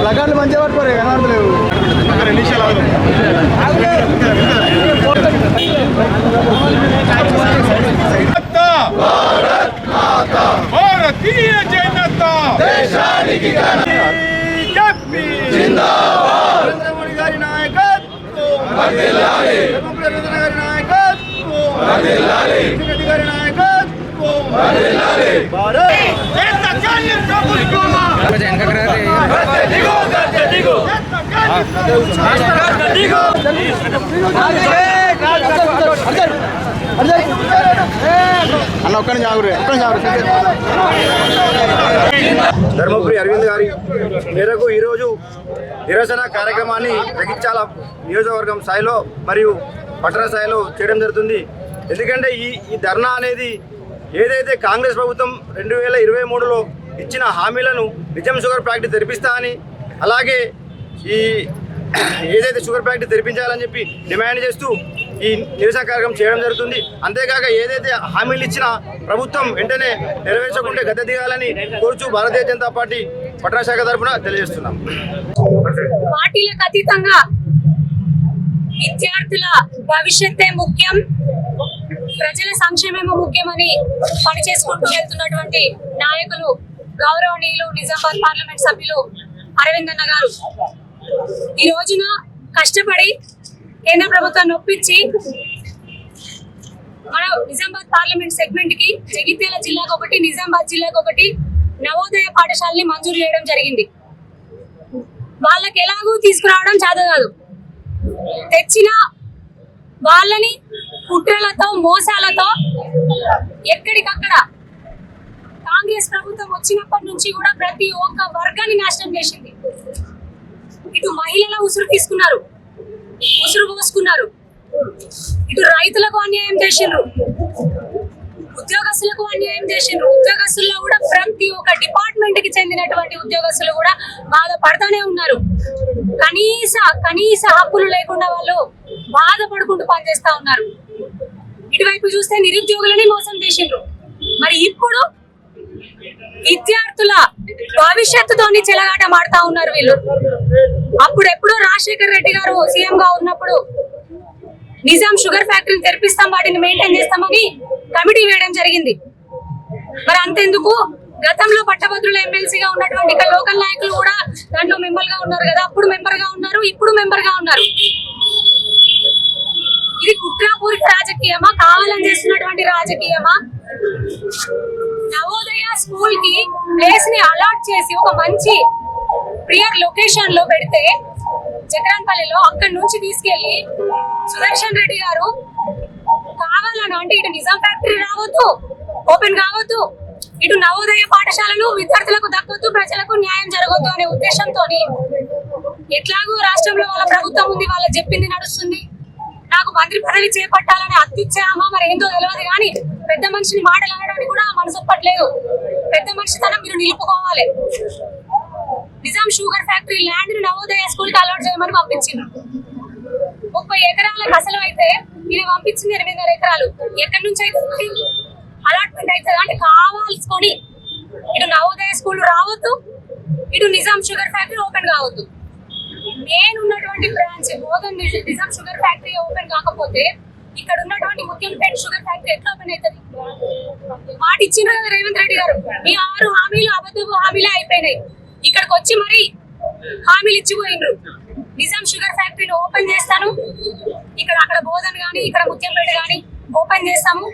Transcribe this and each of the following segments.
ప్లగార్లు మంచిగా పట్టుకోరు కనబడలేవు భారతీయ జనతా దేశానికి నరేంద్ర మోడీ గారి నాయకత్వం నరేంద్ర గారి నాయకత్వం రెడ్డి గారి నాయకత్వం భారత్ అన్న ఒక్కని జాగురు ఒక్కని జాగురు ధర్మపురి అరవింద్ గారి మేరకు ఈరోజు నిరసన కార్యక్రమాన్ని జగిత్యాల నియోజకవర్గం స్థాయిలో మరియు పట్టణ స్థాయిలో చేయడం జరుగుతుంది. ఎందుకంటే ఈ ఈ ధర్నా అనేది ఏదైతే కాంగ్రెస్ ప్రభుత్వం రెండు వేల ఇరవై మూడులో ఇచ్చిన హామీలను నిజం షుగర్ ఫ్యాక్టరీ తెరిపిస్తా అని అలాగే ఈ ఏదైతే షుగర్ ఫ్యాక్టరీ తెరిపించాలని చెప్పి డిమాండ్ చేస్తూ ఈ నిరసన కార్యక్రమం చేయడం జరుగుతుంది. అంతేకాక ఏదైతే హామీలు ఇచ్చినా ప్రభుత్వం వెంటనే నెరవేర్చకుంటే గద్దె దిగాలని కోరుచు భారతీయ జనతా పార్టీ పట్టణ శాఖ తరఫున తెలియజేస్తున్నాం. పార్టీలకు అతీతంగా విద్యార్థుల భవిష్యత్తే ముఖ్యం. ప్రజల సంక్షేమమే ముఖ్యమని పనిచేసుకుంటూ వెళ్తున్నటువంటి నాయకులు గౌరవనీయులు నిజామాబాద్ పార్లమెంట్ సభ్యులు అరవింద్ అన్న గారు. ఈ రోజున కష్టపడి కేంద్ర ప్రభుత్వాన్ని ఒప్పించి మన నిజామాబాద్ పార్లమెంట్ సెగ్మెంట్కి జగిత్యాల జిల్లాకు ఒకటి నిజామాబాద్ జిల్లాకు ఒకటి నవోదయ పాఠశాలని మంజూరు చేయడం జరిగింది. వాళ్ళకి ఎలాగూ తీసుకురావడం చేత కాదు. తెచ్చిన వాళ్ళని కుట్రలతో మోసాలతో ఎక్కడికక్కడ కాంగ్రెస్ ప్రభుత్వం వచ్చినప్పటి నుంచి కూడా ప్రతి ఒక్క వర్గాన్ని నాశనం చేసింది. ఇటు మహిళల ఉసురు తీసుకున్నారు. ఉసురు పోసుకున్నారు. ఇటు రైతులకు అన్యాయం చేసిండ్రు. ఉద్యోగస్తులకు అన్యాయం చేసిండ్రు. ఉద్యోగస్తుల్లో కూడా ప్రతి ఒక్క డిపార్ట్మెంట్కి చెందినటువంటి ఉద్యోగస్తులు కూడా బాధపడతానే ఉన్నారు. కనీస కనీస హక్కులు లేకుండా వాళ్ళు బాధపడుకుంటూ పనిచేస్తా ఉన్నారు. ఇటువైపు చూస్తే నిరుద్యోగులని మోసం చేసిండ్రు. మరి ఇప్పుడు విద్యార్థుల భవిష్యత్తుతోని చెలగాట మాడుతా ఉన్నారు వీళ్ళు. అప్పుడెప్పుడో రాజశేఖర్ రెడ్డి గారు సీఎం గా ఉన్నప్పుడు నిజాం షుగర్ ఫ్యాక్టరీని తెరిపిస్తాం వాటిని మెయింటైన్ చేస్తామని కమిటీ వేయడం జరిగింది. మరి అంతెందుకు? గతంలో పట్టభద్రుల ఎమ్మెల్సీగా ఉన్నటువంటి ఇక్కడ లోకల్ నాయకులు కూడా దాంట్లో మెంబర్గా ఉన్నారు కదా అప్పుడు మెంబర్గా ఉన్నారు ఇప్పుడు మెంబర్గా ఉన్నారు. ఇది కుట్రాపూరిక రాజకీయమా? కావాలని చేస్తున్నటువంటి రాజకీయమా? నవోదయ స్కూల్కి ప్లేస్ని అలాట్ చేసి ఒక మంచి ప్రియర్ లొకేషన్లో పెడితే జగరాన్పల్లిలో అక్కడి నుంచి తీసుకెళ్ళి సుదర్శన్ రెడ్డి గారు కావాలని అంటే ఇటు నిజాం ఫ్యాక్టరీ రావద్దు ఓపెన్ కావద్దు ఇటు నవోదయ పాఠశాలలు విద్యార్థులకు దక్కొద్దు ప్రజలకు న్యాయం జరగద్దు అనే ఉద్దేశంతో ఎట్లాగో రాష్ట్రంలో వాళ్ళ ప్రభుత్వం ఉంది వాళ్ళ చెప్పింది నడుస్తుంది. నాకు మంత్రి పదవి చేపట్టాలని అత్తిచ్చామా మరి ఏంటో తెలియదు కానీ పెద్ద మనిషిని మాటలు అనడానికి కూడా మనసు ఒప్పట్లేదు. పెద్ద మనిషి తనం మీరు నిలుపుకోవాలి. నిజాం షుగర్ ఫ్యాక్టరీ ల్యాండ్ని నవోదయ స్కూల్కి అలవాటు చేయమని పంపించిండ్రు ముప్పై ఎకరాలకు అసలు అయితే ఇది పంపించింది ఎనిమిదిన్నర ఎకరాలు. ఎక్కడి నుంచి అయితే అలాట్మెంట్ అవుతుంది. అంటే కావాల్సుకొని ఇటు నవోదయ స్కూల్ రావద్దు ఇటు నిజాం షుగర్ ఫ్యాక్టరీ ఓపెన్ కావద్దు. నేను ఉన్నటువంటి branch Bodhan Nizam sugar factory open కాకపోతే ఇక్కడ ఉన్నటువంటి ముత్యంపేట షుగర్ ఫ్యాక్టరీ ఎట్లా ఓపెన్ అవుతుంది? మాట ఇచ్చిన రేవంత్ రెడ్డి గారు. మీ ఆరు హామీలు అబద్ధపు హామీలే అయిపోయినాయి. ఇక్కడికి వచ్చి మరి హామీలు ఇచ్చిపోయిండ్రు. నిజాం షుగర్ ఫ్యాక్టరీని ఓపెన్ చేస్తాను. ఇక్కడ అక్కడ బోధన్ కానీ ఇక్కడ ముత్యంపేట కానీ ఓపెన్ చేస్తాము.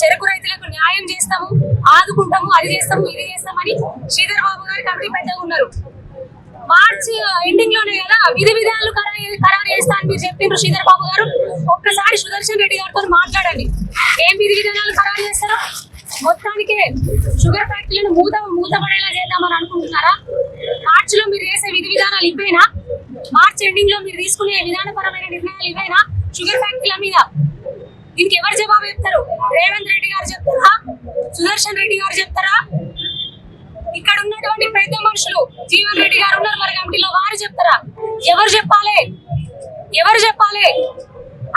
చెరుకు రైతులకు న్యాయం చేస్తాము. ఆదుకుంటాము అది చేస్తాము ఇది చేస్తామని శ్రీధర్ బాబు గారి కమిటీ పెద్దగా ఉన్నారు. మార్చి ఎండింగ్లోనే కదా విధి విధానాలు ఖరారు చేస్తా అని మీరు చెప్పిండ్రు శ్రీధర్ బాబు గారు. ఒక్కసారి సుదర్శన్ రెడ్డి గారితో మాట్లాడండి. ఏం విధి విధానాలు ఖరారు చేస్తారు? మొత్తానికే షుగర్ ఫ్యాక్టరీలను మూత మూతపడేలా చేద్దామని అనుకుంటున్నారా? మార్చిలో మీరు చేసే విధి విధానాలు ఇవేనా మార్చ్ ఎండింగ్లో మీరు తీసుకునే విధానపరమైన నిర్ణయాలు ఇవేనా? షుగర్ ఫ్యాక్టరీల మీద. దీనికి ఎవరు జవాబు చెప్తారు? రేవంత్ రెడ్డి గారు చెప్తారా? సుదర్శన్ రెడ్డి గారు చెప్తారా? ఇక్కడ ఉన్నటువంటి పెద్ద మనుషులు జీవన్ రెడ్డి గారు ఉన్నారు మరి కమిటీలో వారు చెప్తారా? ఎవరు చెప్పాలి? ఎవరు చెప్పాలి?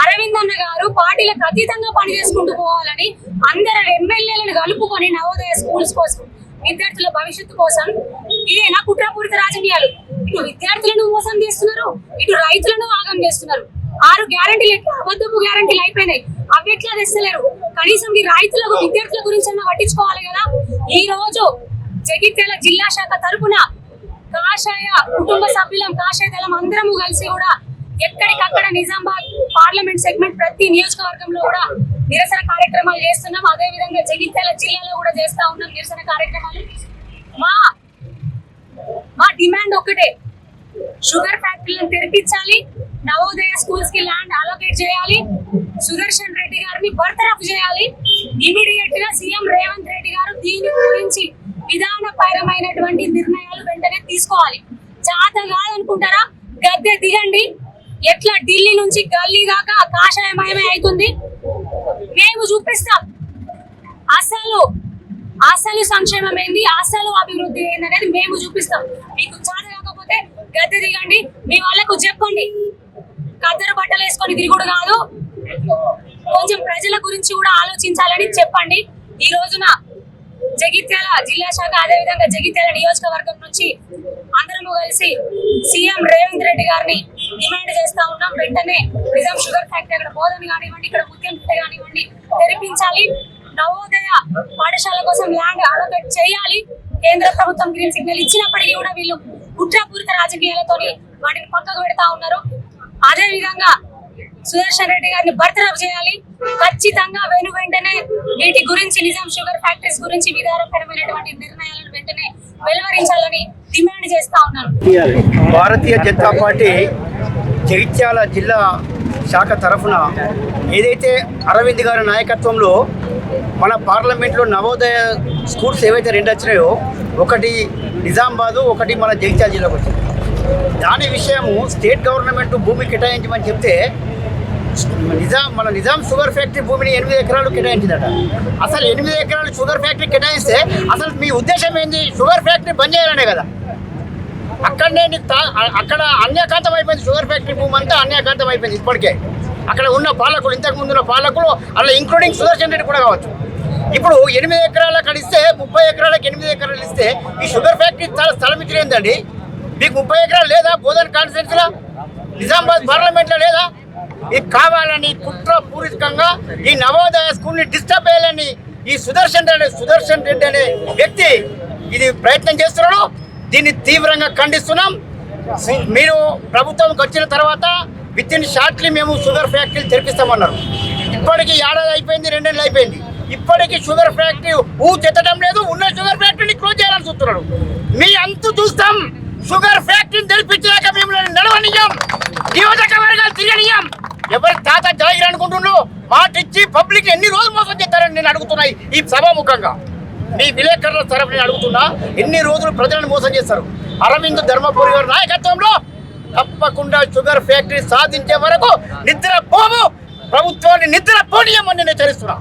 అరవింద్ అన్న గారు పార్టీలకు అతీతంగా పని చేసుకుంటూ పోవాలని అందరు ఎమ్మెల్యేలను కలుపుకొని నవోదయ స్కూల్స్ కోసం విద్యార్థుల భవిష్యత్తు కోసం ఇదేనా కుట్రపూరిత రాజకీయాలు? ఇటు విద్యార్థులను మోసం చేస్తున్నారు? ఇటు రైతులను ఆగం చేస్తున్నారు. ఆరు గ్యారంటీలు ఎట్లా అబద్ధపు గ్యారంటీలు అయిపోయినాయి. అవి ఎట్లా తెస్తలేరు? కనీసం ఈ రైతులకు విద్యార్థుల గురించి పట్టించుకోవాలి కదా? ఈ రోజు జగిత్యాల జిల్లా శాఖ తరపున కాషాయ కుటుంబ సభ్యులం కాషాయ దళం అందరము కలిసి కూడా ఎక్కడికక్కడ నిజామాబాద్ పార్లమెంట్ సెగ్మెంట్ ప్రతి నియోజకవర్గంలో కూడా నిరసన కార్యక్రమాలు చేస్తున్నాం. అదే విధంగా జగిత్యాల జిల్లాలో కూడా చేస్తా ఉన్నాం నిరసన కార్యక్రమాలు. మా మా డిమాండ్ ఒకటే షుగర్ ఫ్యాక్టరీలను తెరిపించాలి. నవోదయ స్కూల్స్కి ల్యాండ్ అలోకేట్ చేయాలి. సుదర్శన్ రెడ్డి గారిని బర్తరఫ్ చేయాలి. ఇమీడియట్గా సీఎం రేవంత్ రెడ్డి గారు దీని గురించి విధానపరమైనటువంటి నిర్ణయాలు వెంటనే తీసుకోవాలి. జాత కాదనుకుంటారా? గద్దె దిగండి. ఎట్లా? ఢిల్లీ నుంచి గల్లీ దాకా కాషాయమయమే అవుతుంది. మేము చూపిస్తాం. అసలు అసలు సంక్షేమం ఏంది? అసలు అభివృద్ధి ఏంది అనేది మేము చూపిస్తాం. మీకు చాలా గద్దె దిగండి మీ వాళ్ళకు చెప్పండి. కద్దరు బట్టలు వేసుకొని తిరుగుడు కాదు. కొంచెం ప్రజల గురించి కూడా ఆలోచించాలని చెప్పండి. ఈ రోజున జగిత్యాల జిల్లా శాఖ అదే విధంగా జగిత్యాల నియోజకవర్గం నుంచి అందరము కలిసి సీఎం రేవంత్ రెడ్డి గారిని డిమాండ్ చేస్తా ఉన్నాం. వెంటనే నిజాం షుగర్ ఫ్యాక్టరీ అక్కడ బోధన కానివ్వండి ఇక్కడ ఉద్యమ కానివ్వండి తెరిపించాలి. నవోదయ పాఠశాల కోసం ల్యాండ్ అలొకేట్ చేయాలి. కేంద్ర ప్రభుత్వం గ్రీన్ సిగ్నల్ ఇచ్చినప్పటికీ కూడా వీళ్ళు కుట్రపూరిత రాజకీయాలతో వాటిని పక్కకు పెడతా ఉన్నారు. అదే విధంగా సుదర్శన్ రెడ్డి గారిని బర్తరఫ్ చేయాలి. ఖచ్చితంగా వెను వెంటనే వీటి గురించి నిజాం షుగర్ ఫ్యాక్టరీస్ గురించి విధానపరమైనటువంటి నిర్ణయాలను వెంటనే వెలువరించాలని డిమాండ్ చేస్తా ఉన్నాను భారతీయ జనతా పార్టీ జగిత్యాల జిల్లా శాఖ తరఫున ఏదైతే అరవింద్ గారి నాయకత్వంలో మన పార్లమెంట్లో నవోదయ స్కూల్స్ ఏవైతే రెండు వచ్చినాయో ఒకటి నిజామాబాదు ఒకటి మన జగిత్యాల జిల్లాకు వచ్చింది. దాని విషయము స్టేట్ గవర్నమెంట్ భూమి కేటాయించమని చెప్తే నిజాం మన నిజాం షుగర్ ఫ్యాక్టరీ భూమిని ఎనిమిది ఎకరాలు కేటాయించిందట. అసలు ఎనిమిది ఎకరాలు షుగర్ ఫ్యాక్టరీ కేటాయిస్తే అసలు మీ ఉద్దేశం ఏంది? షుగర్ ఫ్యాక్టరీ బంద్ చేయాలనే కదా. అక్కడనే నీకు అక్కడ అన్యాకాంతం అయిపోయింది షుగర్ ఫ్యాక్టరీ భూమి అంతా అన్యాకాంతం అయిపోయింది ఇప్పటికే. అక్కడ ఉన్న పాలకులు ఇంతకుముందు ఉన్న పాలకులు అలా ఇంక్లూడింగ్ సుదర్శన్ రెడ్డి కూడా కావచ్చు. ఇప్పుడు ఎనిమిది ఎకరాల కడిస్తే ముప్పై ఎకరాలకు ఎనిమిది ఎకరాలు ఇస్తే ఈ షుగర్ ఫ్యాక్టరీ చాలా స్థలం ఇచ్చిరేందండి. మీకు ముప్పై ఎకరాలు లేదా? బోధన్ కాన్స్టిట్యున్సీలో? నిజామాబాద్ పార్లమెంట్లో లేదా? ఇది కావాలని కుట్ర పూరితంగా ఈ నవోదయ స్కూల్ని డిస్టర్బ్ చేయాలని ఈ సుదర్శన్ రెడ్డి సుదర్శన్ రెడ్డి అనే వ్యక్తి ఇది ప్రయత్నం చేస్తున్నాడు. దీన్ని తీవ్రంగా ఖండిస్తున్నాం. సి- మీరు ప్రభుత్వంకి వచ్చిన తర్వాత విత్ ఇన్ షార్ట్లీ మేము షుగర్ ఫ్యాక్టరీలు తెరిపిస్తామన్నారు. ఇప్పటికి ఏడాది అయిపోయింది రెండేళ్ళు అయిపోయింది. ఇప్పటికి షుగర్ ఫ్యాక్టరీ ఊచెత్తడం లేదు ఉన్న షుగర్ ఫ్యాక్టరీని క్లోజ్ చేయాలని చూస్తున్నాడు. మీ అంతు చూస్తాం షుగర్ ఫ్యాక్టరీని తెలిపించాక మిమ్మల్ని నడవనియం నియోజకవర్గాలు తిరగనియం ఎవరి తాత జాగిరి అనుకుంటుండ్రు మాట ఇచ్చి పబ్లిక్ ఎన్ని రోజులు మోసం చేస్తారని నేను అడుగుతున్నాయి ఈ సభాముఖంగా. మీ విలేకరుల తరఫు నేను అడుగుతున్నా ఎన్ని రోజులు ప్రజలను మోసం చేస్తారు? అరవింద్ ధర్మపురి గారి నాయకత్వంలో తప్పకుండా షుగర్ ఫ్యాక్టరీ సాధించే వరకు నిద్ర పోము ప్రభుత్వాన్ని నిద్ర పోనీయమని నేను హెచ్చరిస్తున్నా.